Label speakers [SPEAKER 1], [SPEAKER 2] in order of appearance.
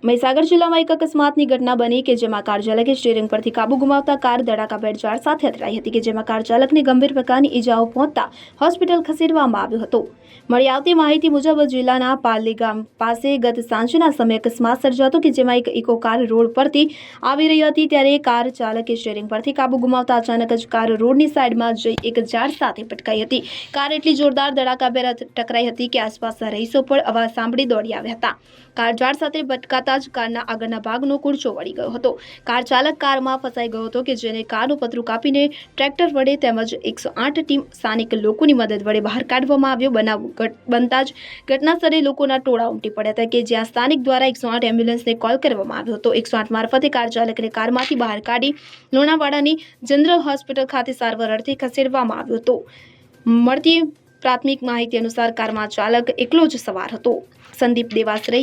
[SPEAKER 1] મહીસાગર જિલ્લામાં એક અકસ્માતની ઘટના બની કે જેમાં કાર ચાલકે સ્ટીયરિંગ પરથી કાબુ ગુમાવતા કાર ધડાકા ઝાડ સાથે અથડાઈ હતી કે જેમાં કાર ચાલકને ગંભીર પ્રકારની ઈજાઓ પહોંચતા હોસ્પિટલ ખસેડવામાં આવ્યો હતો. મળી આવતી માહિતી મુજબ જિલ્લાના પાલી ગામ પાસે ગત સાંજના સમયે અકસ્માત સર્જાતો કે જેમાં એક ઇકો કાર રોડ પરથી આવી રહી હતી ત્યારે કાર ચાલકે સ્ટીયરિંગ પરથી કાબુ ગુમાવતા અચાનક જ કાર રોડની સાઈડમાં જઈ એક ઝાડ સાથે પટકાઈ હતી. કાર એટલી જોરદાર ધડાકાભેર ટકરાઈ હતી કે આસપાસના રહીશો પણ અવાજ સાંભળી દોડી આવ્યા હતા. કાર ઝાડ સાથે ભટકાતા જ કારના આગળના ભાગનો કુડચો વળી ગયો હતો. કાર ચાલક કારમાં ફસાઈ ગયો હતો કે જેને કારનું પતરું કાપીને ટ્રેક્ટર વડે તેમજ એકસો આઠ ટીમ સ્થાનિક લોકોની મદદ વડે બહાર કાઢવામાં આવ્યો. બનાવ બનતા જ ઘટના સ્થળે લોકોના ટોળા ઉમટી પડ્યા હતા કે જ્યાં સ્થાનિક દ્વારા એકસો આઠ એમ્બ્યુલન્સને કોલ કરવામાં આવ્યો હતો. એકસો આઠ મારફતે કાર ચાલકને કારમાંથી બહાર કાઢી લુણાવાડાની જનરલ હોસ્પિટલ ખાતે સારવાર અર્થે ખસેડવામાં આવ્યો હતો. મળતી પ્રાથમિક માહિતી અનુસાર કારમાં ચાલક એકલો જ સવાર હતો. Sandeep Devashray